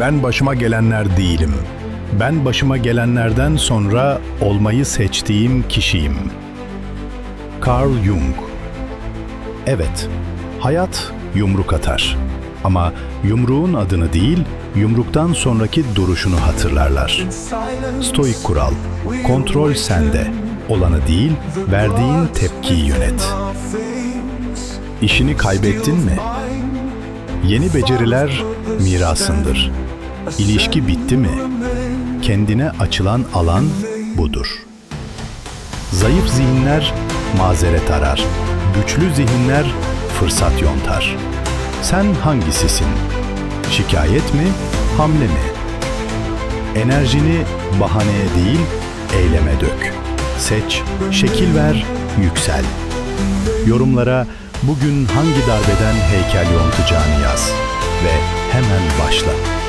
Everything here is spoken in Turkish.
Ben başıma gelenler değilim. Ben başıma gelenlerden sonra olmayı seçtiğim kişiyim. Carl Jung Evet, hayat yumruk atar. Ama yumruğun adını değil, yumruktan sonraki duruşunu hatırlarlar. Stoik kural, kontrol sende. Olanı değil, verdiğin tepkiyi yönet. İşini kaybettin mi? Yeni beceriler mirasındır. İlişki bitti mi? Kendine açılan alan budur. Zayıf zihinler mazeret arar. Güçlü zihinler fırsat yontar. Sen hangisisin? Şikayet mi, hamle mi? Enerjini bahaneye değil, eyleme dök. Seç, şekil ver, yüksel. Yorumlara bugün hangi darbeden heykel yontacağını yaz ve hemen başla.